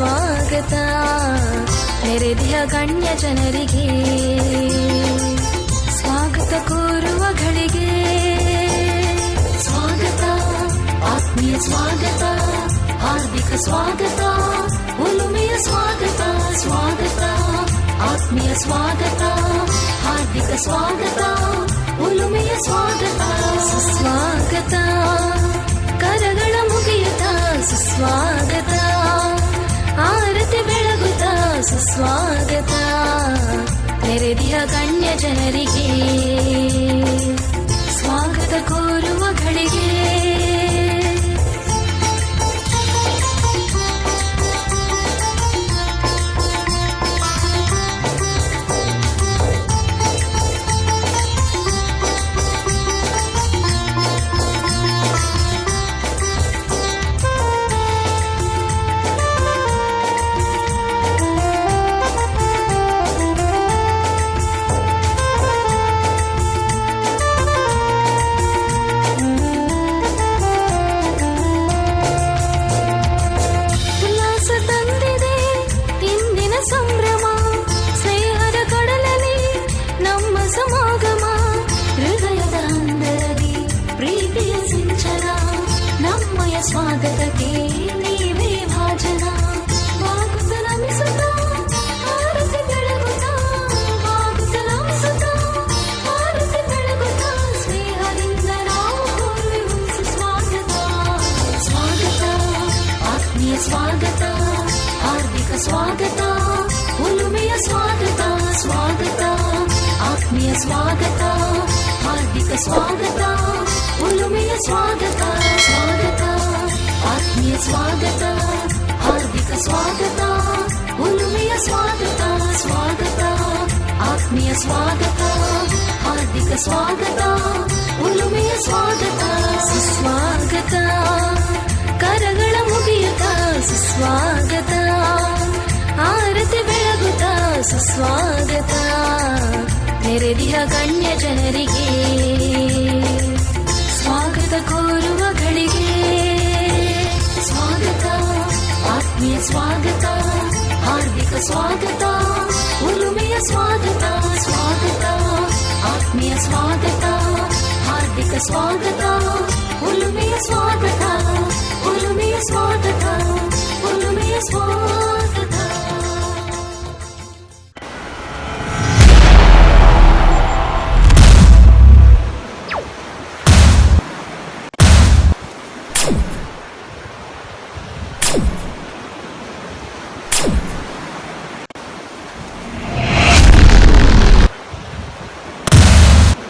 ಸುಸ್ವಾಗತ ನೆರೆದಿಯ ಗಣ್ಯ ಜನರಿಗೆ ಸ್ವಾಗತ ಕೋರುವ ಗಳಿಗೆ ಸ್ವಾಗತ ಆತ್ಮೀಯ ಸ್ವಾಗತ ಹಾರ್ದಿಕ ಸ್ವಾಗತ ಒಲುಮೆಯ ಸ್ವಾಗತ ಸ್ವಾಗತ ಆತ್ಮೀಯ ಸ್ವಾಗತ ಹಾರ್ದಿಕ ಸ್ವಾಗತ ಒಲುಮೆಯ ಸ್ವಾಗತ ಸುಸ್ವಾಗತ ಕರಗಳ ಮುಗಿಯುತ್ತ ಸುಸ್ವಾಗತ ಆರತಿ ಬೆಳಗುತ್ತ ಸುಸ್ವಾಗತ. ನೆರೆದಿಯ ಗಣ್ಯ ಜನರಿಗೆ ಸ್ವಾಗತ ಕೋರುವ ಗಳಿಗೆ ನಾವು ಕೋರುವೆವು ಸುಸ್ವಾಗತ ಸ್ವಾಗತ ಆತ್ಮೀಯ ಸ್ವಾಗತ ಹಾರ್ದಿಕ ಸ್ವಾಗತ ಒಲುಮೆಯ ಸ್ವಾಗತ ಸ್ವಾಗತ ಆತ್ಮೀಯ ಸ್ವಾಗತ ಹಾರ್ದಿಕ ಸ್ವಾಗತ ಒಲುಮೆಯ ಸ್ವಾಗತ ಸ್ವಾಗತ ಆತ್ಮೀಯ ಸ್ವಾಗತ ಹಾರ್ದಿಕ ಸ್ವಾಗತ ಒಲುಮೆಯ ಸ್ವಾಗತ ಸ್ವಾಗತ ಆತ್ಮೀಯ ಸ್ವಾಗತ ಹಾರ್ದಿಕ ಸ್ವಾಗತ ಒಲುಮೆಯ ಸ್ವಾಗತ ಸುಸ್ವಾಗತ ಕರಗಳ ಮುಗಿಯುತ್ತ ಸುಸ್ವಾಗತ ಆರತಿ ಬೆಳಗುತ್ತ ಸುಸ್ವಾಗತ ನೆರೆದಿಯ ಗಣ್ಯ ಜನರಿಗೆ స్వాగత హార్దిక స్వాగత ఉలుమియ స్వాగత స్వాగత ఆత్మీయ స్వాగత హార్దిక స్వాగత ఉలుమియ స్వాగత ఉలుమియ స్వాగత ఉలుమియ స్వాగత